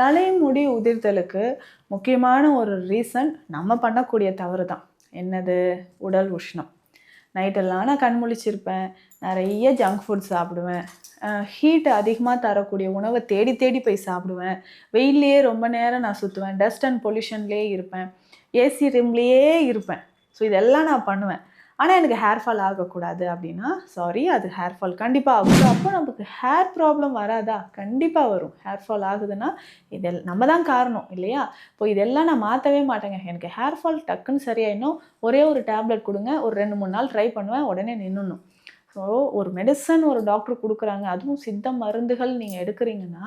தலைமுடி உதிர்தலுக்கு முக்கியமான ஒரு ரீசன் நம்ம பண்ணக்கூடிய தவறு தான் என்னது? உடல் உஷ்ணம். நைட்டெல்லாம் நான் கண் முழிச்சிருப்பேன். நிறைய ஜங்க் ஃபுட் சாப்பிடுவேன். ஹீட் அதிகமாக தரக்கூடிய உணவை தேடி தேடி போய் சாப்பிடுவேன். வெயிலே ரொம்ப நேரம் நான் சுற்றுவேன் டஸ்ட் அண்ட் பொல்யூஷன்லேயே இருப்பேன். ஏசி ரூம்லேயே இருப்பேன். ஸோ இதெல்லாம் நான் பண்ணுவேன். ஆனால் எனக்கு ஹேர் ஃபால் ஆகக்கூடாது அப்படின்னா சாரி அது ஹேர் ஃபால் கண்டிப்பாக ஆகும். So, அப்போ நமக்கு ஹேர் ப்ராப்ளம் வராதா? கண்டிப்பாக வரும். ஹேர் ஃபால் ஆகுதுன்னா இதெல் நம்ம தான் காரணம் இல்லையா? இப்போ இதெல்லாம் நான் மாற்றவே மாட்டேங்க. எனக்கு ஹேர் ஃபால் டக்குன்னு சரியாயிடணும். ஒரே ஒரு டேப்லெட் கொடுங்க. ஒரு ரெண்டு மூணு நாள் ட்ரை பண்ணுவேன். உடனே நின்றுணும் ஸோ ஒரு மெடிசன் ஒரு டாக்டர் கொடுக்குறாங்க அதுவும் சித்த மருந்துகள் நீங்கள் எடுக்கிறீங்கன்னா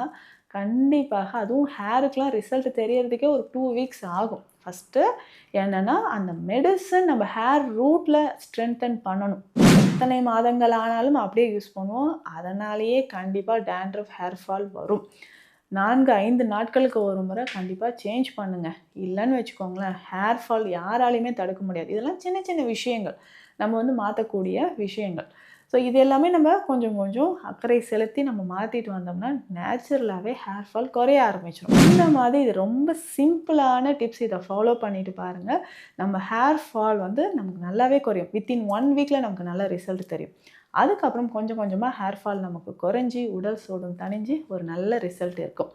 கண்டிப்பாக அதுவும் ஹேருக்கெலாம் ரிசல்ட் தெரியறதுக்கே ஒரு டூ வீக்ஸ் ஆகும். ஃபஸ்ட்டு என்னென்னா அந்த மெடிசன் நம்ம ஹேர் ரூட்டில் ஸ்ட்ரென்தன் பண்ணணும். எத்தனை மாதங்கள் ஆனாலும் அப்படியே யூஸ் பண்ணுவோம். அதனாலேயே கண்டிப்பாக டேண்ட்ரஃப் ஹேர் ஃபால் வரும். நான்கு ஐந்து நாட்களுக்கு ஒரு முறை கண்டிப்பாக சேஞ்ச் பண்ணுங்கள் இல்லைன்னு வச்சுக்கோங்களேன் ஹேர் ஃபால் யாராலையுமே தடுக்க முடியாது. இதெல்லாம் சின்ன சின்ன விஷயங்கள். நம்ம வந்து மாற்றக்கூடிய விஷயங்கள். ஸோ இது எல்லாமே நம்ம கொஞ்சம் கொஞ்சம் அக்கறை செலுத்தி நம்ம மாற்றிட்டு வந்தோம்னா நேச்சுரலாகவே ஹேர் ஃபால் குறைய ஆரம்பிச்சிடும் இந்த மாதிரி இது ரொம்ப சிம்பிளான டிப்ஸ் இதை ஃபாலோ பண்ணிட்டு பாருங்கள் நம்ம ஹேர் ஃபால் வந்து நமக்கு நல்லாவே குறையும். வித்தின் ஒன் வீக்கில் நமக்கு நல்ல ரிசல்ட் தெரியும். அதுக்கப்புறம் கொஞ்சம் கொஞ்சமாக ஹேர் ஃபால் நமக்கு குறைஞ்சி உடல் சூடும் தணிஞ்சு ஒரு நல்ல ரிசல்ட் இருக்கும்.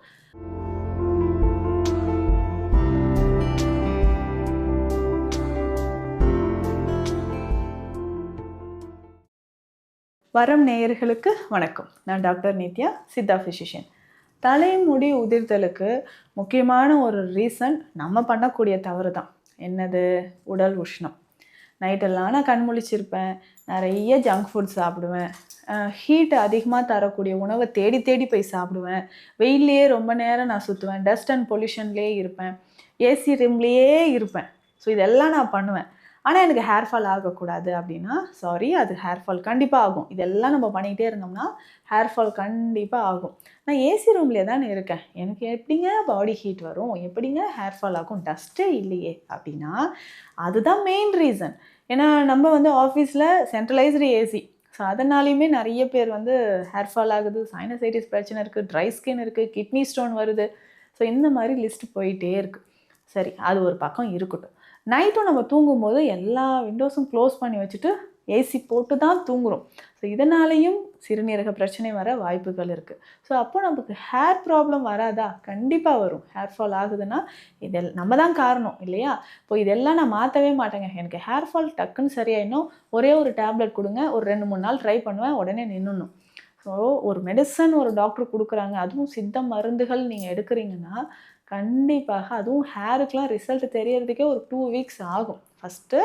வரம் நேயர்களுக்கு வணக்கம். நான் டாக்டர் நித்யா சித்தா ஃபிசிஷியன் தலைமுடி உதிர்தலுக்கு முக்கியமான ஒரு ரீசன் நம்ம பண்ணக்கூடிய தவறு தான் என்னது? உடல் உஷ்ணம். நைட்டெல்லாம் நான் கண் முழிச்சிருப்பேன். நிறைய ஜங்க் ஃபுட் சாப்பிடுவேன். ஹீட் அதிகமாக தரக்கூடிய உணவை தேடி தேடி போய் சாப்பிடுவேன். வெயிலே ரொம்ப நேரம் நான் சுற்றுவேன் டஸ்ட் அண்ட் பொல்யூஷன்லேயே இருப்பேன். ஏசி ரூம்லேயே இருப்பேன். ஸோ இதெல்லாம் நான் பண்ணுவேன். ஆனால் எனக்கு ஹேர் ஃபால் ஆகக்கூடாது அப்படின்னா சாரி அது ஹேர் ஃபால் கண்டிப்பாக ஆகும். இதெல்லாம் நம்ம பண்ணிக்கிட்டே இருந்தோம்னா ஹேர் ஃபால் கண்டிப்பாக ஆகும். நான் ஏசி ரூம்லேயே தான் இருக்கேன். எனக்கு எப்படிங்க பாடி ஹீட் வரும்? எப்படிங்க ஹேர் ஃபால் ஆகும்? டஸ்ட்டே இல்லையே அப்படின்னா அதுதான் மெயின் ரீசன் ஏன்னா நம்ம வந்து ஆஃபீஸில் சென்ட்ரலைஸ்டு ஏசி ஸோ அதனாலையுமே நிறைய பேர் வந்து ஹேர் ஃபால் ஆகுது. சைனசைட்டிஸ் பிரச்சனை இருக்குது ட்ரை ஸ்கின் இருக்குது கிட்னி ஸ்டோன் வருது. ஸோ இந்த மாதிரி லிஸ்ட் போயிட்டே இருக்குது சரி அது ஒரு பக்கம் இருக்கட்டும். நைட்டும் நம்ம தூங்கும்போது எல்லா விண்டோஸும் க்ளோஸ் பண்ணி வச்சுட்டு ஏசி போட்டு தான் தூங்குறோம். ஸோ இதனாலேயும் சிறுநீரக பிரச்சனை வர வாய்ப்புகள் இருக்குது ஸோ அப்போ நமக்கு ஹேர் ப்ராப்ளம் வராதா? கண்டிப்பாக வரும். ஹேர் ஃபால் ஆகுதுன்னா இதெல் நம்ம தான் காரணம் இல்லையா? இப்போ இதெல்லாம் நான் மாற்றவே மாட்டேங்க. எனக்கு ஹேர் ஃபால் டக்குன்னு சரியாயிடணும் ஒரே ஒரு டேப்லெட் கொடுங்க. ஒரு ரெண்டு மூணு நாள் ட்ரை பண்ணுவேன் உடனே நின்றுணும் ஸோ ஒரு மெடிசன் ஒரு டாக்டர் கொடுக்குறாங்க. அதுவும் சித்த மருந்துகள் நீங்கள் எடுக்கிறீங்கன்னா கண்டிப்பாக. அதுவும் ஹேருக்கெலாம் ரிசல்ட் தெரியறதுக்கே ஒரு டூ வீக்ஸ் ஆகும். ஃபஸ்ட்டு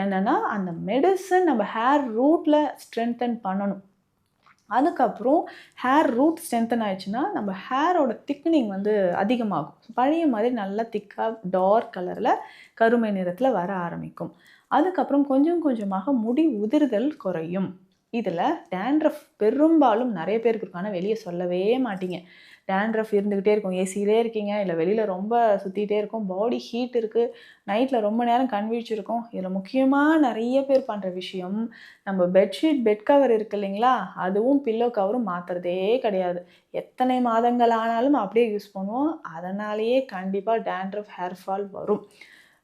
என்னென்னா அந்த மெடிசன் நம்ம ஹேர் ரூட்டில் ஸ்ட்ரென்தன் பண்ணணும். அதுக்கப்புறம் ஹேர் ரூட் ஸ்ட்ரென்தன் ஆயிடுச்சுன்னா நம்ம ஹேரோட திக்னிங் வந்து அதிகமாகும். பழைய மாதிரி நல்லா திக்காக டார்க் கலரில் கருமை நிறத்தில் வர ஆரம்பிக்கும். அதுக்கப்புறம் கொஞ்சம் கொஞ்சமாக முடி உதிர்தல் குறையும். இதில் டேண்ட்ரஃப் பெரும்பாலும் நிறைய பேருக்கு இருக்கும் ஆனால் வெளியே சொல்லவே மாட்டீங்க. டேண்ட்ரஃப் இருந்துக்கிட்டே இருக்கும். ஏசியிலே இருக்கீங்க இல்லை வெளியில் ரொம்ப சுற்றிக்கிட்டே இருக்கும். பாடி ஹீட் இருக்குது நைட்டில் ரொம்ப நேரம் கண் விழிச்சிருக்கும் இதில் முக்கியமாக நிறைய பேர் பண்ணுற விஷயம் நம்ம பெட்ஷீட் பெட் கவர் இருக்கு இல்லைங்களா? அதுவும் பில்லோ கவரும் மாற்றுறதே கிடையாது. எத்தனை மாதங்கள் ஆனாலும் அப்படியே யூஸ் பண்ணுவோம். அதனாலேயே கண்டிப்பாக டேண்ட்ரஃப் ஹேர் ஃபால் வரும்.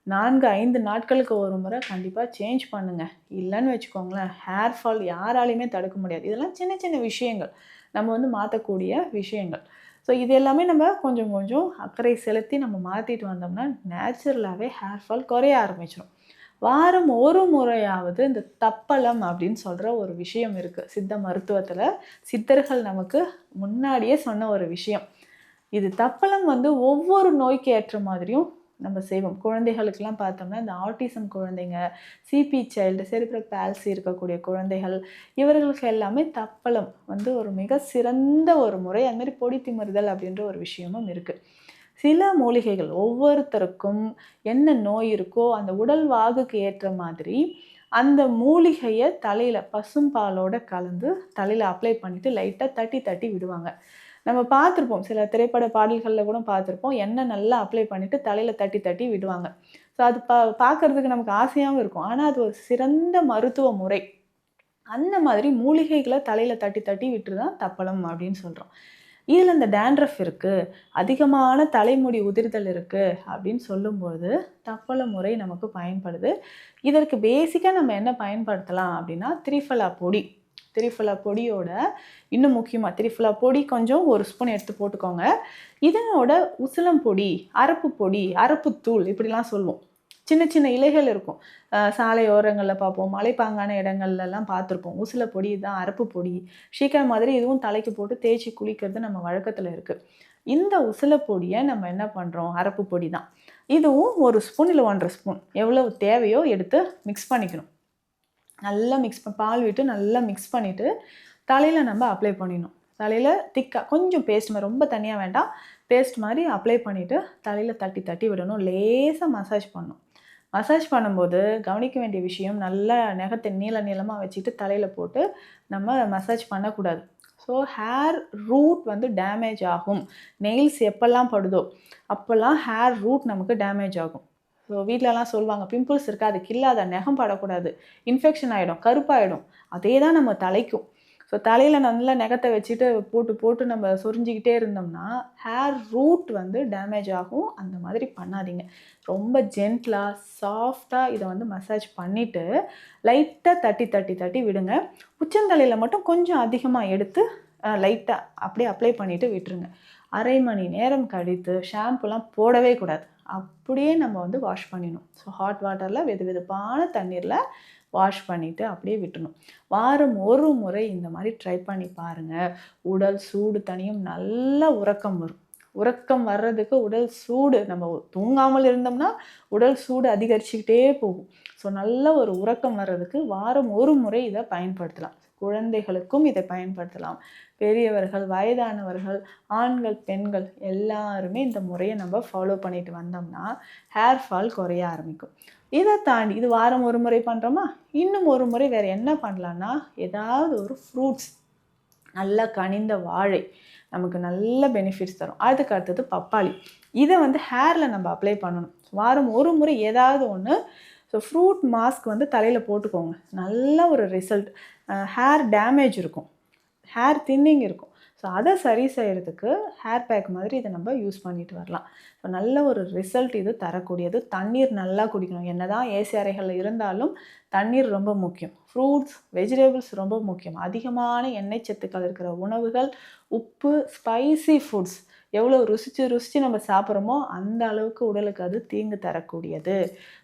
நான்கு ஐந்து நாட்களுக்கு ஒரு முறை கண்டிப்பாக சேஞ்ச் பண்ணுங்கள் இல்லைன்னு வச்சுக்கோங்களேன் ஹேர் ஃபால் யாராலையுமே தடுக்க முடியாது. இதெல்லாம் சின்ன சின்ன விஷயங்கள். நம்ம வந்து மாற்றக்கூடிய விஷயங்கள். ஸோ இது எல்லாமே நம்ம கொஞ்சம் கொஞ்சம் அக்கறை செலுத்தி நம்ம மாற்றிட்டு வந்தோம்னா நேச்சுரலாகவே ஹேர் ஃபால் குறைய ஆரம்பிச்சிடும் வாரம் ஒரு முறையாவது இந்த தப்பலம் அப்படின்னு சொல்கிற ஒரு விஷயம் இருக்குது சித்த மருத்துவத்தில் சித்தர்கள் நமக்கு முன்னாடியே சொன்ன ஒரு விஷயம். இது தப்பலம் வந்து ஒவ்வொரு நோய்க்கு ஏற்ற மாதிரியும் நம்ம செய்வோம். குழந்தைகளுக்கெல்லாம் பார்த்தோம்னா இந்த ஆட்டிசம் குழந்தைங்க சிபி சைல்டு செரிப்ரல் பால்சி இருக்கக்கூடிய குழந்தைகள் இவர்களுக்கு எல்லாமே தப்பளம் வந்து ஒரு மிக சிறந்த ஒரு முறை அதுமாரி பொடி திமிறுதல் அப்படின்ற ஒரு விஷயமும் இருக்குது சில மூலிகைகள் ஒவ்வொருத்தருக்கும் என்ன நோய் இருக்கோ அந்த உடல் வாகுக்கு ஏற்ற மாதிரி அந்த மூலிகையை தலையில் பசும்பாலோட கலந்து தலையில் அப்ளை பண்ணிவிட்டு லைட்டாக தட்டி தட்டி விடுவாங்க. நம்ம பார்த்துருப்போம். சில திரைப்பட பாடல்களில் கூட பார்த்துருப்போம். எண்ணெய் நல்லா அப்ளை பண்ணிவிட்டு தலையில் தட்டி தட்டி விடுவாங்க. ஸோ அது பா பார்க்குறதுக்கு நமக்கு ஆசையாகவும் இருக்கும். ஆனால் அது ஒரு சிறந்த மருத்துவ முறை. அந்த மாதிரி மூலிகைகளை தலையில் தட்டி தட்டி விட்டு தான் தப்பலம் அப்படின்னு சொல்கிறோம் இதில் இந்த டேண்ட்ரஃப் இருக்குது அதிகமான தலைமுடி உதிர்தல் இருக்குது அப்படின்னு சொல்லும்போது தப்பள முறை நமக்கு பயன்படுது. இதற்கு பேசிக்காக நம்ம என்ன பயன்படுத்தலாம் அப்படின்னா திரிஃபலா பொடி. திரிஃபலா பொடியோட இன்னும் முக்கியமாக திரிஃபலா பொடி கொஞ்சம் ஒரு ஸ்பூன் எடுத்து போட்டுக்கோங்க. இதனோட உசிலம் பொடி அரப்பு பொடி அரப்பு தூள் இப்படிலாம் சொல்லுவோம். சின்ன சின்ன இலைகள் இருக்கும். சாலையோரங்களில் சாலை ஓரங்களில் பார்ப்போம் மலைப்பாங்கான இடங்கள்லாம் பார்த்துருப்போம். உசில பொடி தான் அரப்பு பொடி. சீக்கிரம் மாதிரி இதுவும் தலைக்கு போட்டு தேய்ச்சி குளிக்கிறது நம்ம வழக்கத்தில் இருக்குது இந்த உசில பொடியை நம்ம என்ன பண்ணுறோம் அரப்பு பொடி தான் இதுவும் ஒரு ஸ்பூன் இல்லை ஒன்றரை ஸ்பூன் எவ்வளவு தேவையோ எடுத்து மிக்ஸ் பண்ணிக்கணும். நல்லா மிக்ஸ் பால் விட்டு நல்லா மிக்ஸ் பண்ணிவிட்டு தலையில் நம்ம அப்ளை பண்ணிடணும். தலையில் திக்காக கொஞ்சம் பேஸ்ட் மாதிரி ரொம்ப தனியாக வேண்டாம். பேஸ்ட் மாதிரி அப்ளை பண்ணிவிட்டு தலையில் தட்டி தட்டி விடணும். லேசாக மசாஜ் பண்ணணும். மசாஜ் பண்ணும்போது கவனிக்க வேண்டிய விஷயம் நல்லா நகத்தை நீள நீளமாக வச்சுட்டு தலையில் போட்டு நம்ம மசாஜ் பண்ணக்கூடாது. ஸோ ஹேர் ரூட் வந்து டேமேஜ் ஆகும். நெயில்ஸ் எப்போல்லாம் படுதோ அப்போல்லாம் ஹேர் ரூட் நமக்கு டேமேஜ் ஆகும். ஸோ வீட்டிலலாம் சொல்லுவாங்க பிம்பிள்ஸ் இருக்காது கில்லாத நெகம் படக்கூடாது இன்ஃபெக்ஷன் ஆகிடும் கருப்பாயிடும். அதே தான் நம்ம தலைக்கும். ஸோ தலையில் நல்லா நகத்தை வச்சுட்டு போட்டு போட்டு நம்ம சொரிஞ்சிக்கிட்டே இருந்தோம்னா ஹேர் ரூட் வந்து டேமேஜ் ஆகும். அந்த மாதிரி பண்ணாதீங்க. ரொம்ப ஜென்ட்லாக சாஃப்டாக இதை வந்து மசாஜ் பண்ணிவிட்டு லைட்டாக தட்டி தட்டி தட்டி விடுங்க. உச்சந்தலையில் மட்டும் கொஞ்சம் அதிகமாக எடுத்து லைட்டாக அப்படியே அப்ளை பண்ணிவிட்டு விட்டுருங்க. அரை மணி நேரம் கழித்து ஷாம்புலாம் போடவே கூடாது. அப்படியே நம்ம வந்து வாஷ் பண்ணிடணும். ஸோ ஹாட் வாட்டரில் வெது வெதுப்பான தண்ணீரில் வாஷ் பண்ணிவிட்டு அப்படியே விட்டணும் வாரம் ஒரு முறை இந்த மாதிரி ட்ரை பண்ணி பாருங்கள் உடல் சூடு தனியும் நல்ல உறக்கம் வரும். உறக்கம் வர்றதுக்கு உடல் சூடு நம்ம தூங்காமல் இருந்தோம்னா உடல் சூடு அதிகரிச்சுக்கிட்டே போகும். ஸோ நல்ல ஒரு உறக்கம் வர்றதுக்கு வாரம் ஒரு முறை இதை பயன்படுத்தலாம். குழந்தைகளுக்கும் இதை பயன்படுத்தலாம். பெரியவர்கள் வயதானவர்கள் ஆண்கள் பெண்கள் எல்லாருமே இந்த முறையை நம்ம ஃபாலோ பண்ணிட்டு வந்தோம்னா ஹேர் ஃபால் குறைய ஆரம்பிக்கும். இதை தாண்டி இது வாரம் ஒரு முறை பண்ணுறோமா இன்னும் ஒரு முறை வேறு என்ன பண்ணலான்னா ஏதாவது ஒரு ஃப்ரூட்ஸ் நல்லா கனிந்த வாழை நமக்கு நல்ல பெனிஃபிட்ஸ் தரும். அதுக்கு அடுத்தது பப்பாளி. இதை வந்து ஹேரில் நம்ம அப்ளை பண்ணணும். வாரம் ஒரு முறை ஏதாவது ஒன்று ஸோ ஃப்ரூட் மாஸ்க் வந்து தலையில் போட்டுக்கோங்க. நல்ல ஒரு ரிசல்ட் ஹேர் டேமேஜ் இருக்கும். ஹேர் தின்னிங் இருக்கும். ஸோ அதை சரி செய்கிறதுக்கு ஹேர் பேக் மாதிரி இதை நம்ம யூஸ் பண்ணிட்டு வரலாம். ஸோ நல்ல ஒரு ரிசல்ட் இது தரக்கூடியது. தண்ணீர் நல்லா குடிக்கணும். என்ன தான் ஏசி அறைகளில் இருந்தாலும் தண்ணீர் ரொம்ப முக்கியம். ஃப்ரூட்ஸ் வெஜிடபிள்ஸ் ரொம்ப முக்கியம். அதிகமான எண்ணெய் சத்துக்கள் இருக்கிற உணவுகள் உப்பு ஸ்பைசி ஃபுட்ஸ் எவ்வளோ ருசித்து ருசித்து நம்ம சாப்பிட்றோமோ அந்த அளவுக்கு உடலுக்கு அது தீங்கு தரக்கூடியது.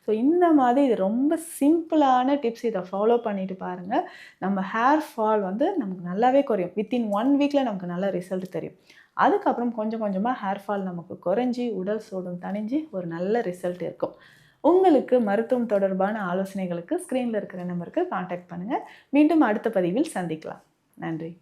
ஸோ இந்த மாதிரி இது ரொம்ப சிம்பிளான டிப்ஸ் இதை ஃபாலோ பண்ணிட்டு பாருங்கள் நம்ம ஹேர் ஃபால் வந்து நமக்கு நல்லாவே குறையும். வித்தின் ஒன் வீக்கில் நமக்கு நல்ல ரிசல்ட் தெரியும். அதுக்கப்புறம் கொஞ்சம் கொஞ்சமாக ஹேர் ஃபால் நமக்கு குறைஞ்சி உடல் சூடும் தணிஞ்சு ஒரு நல்ல ரிசல்ட் இருக்கும். உங்களுக்கு மருத்துவம் தொடர்பான ஆலோசனைகளுக்கு ஸ்க்ரீனில் இருக்கிற நம்பருக்கு காண்டாக்ட் பண்ணுங்கள் மீண்டும் அடுத்த பதிவில் சந்திக்கலாம். நன்றி.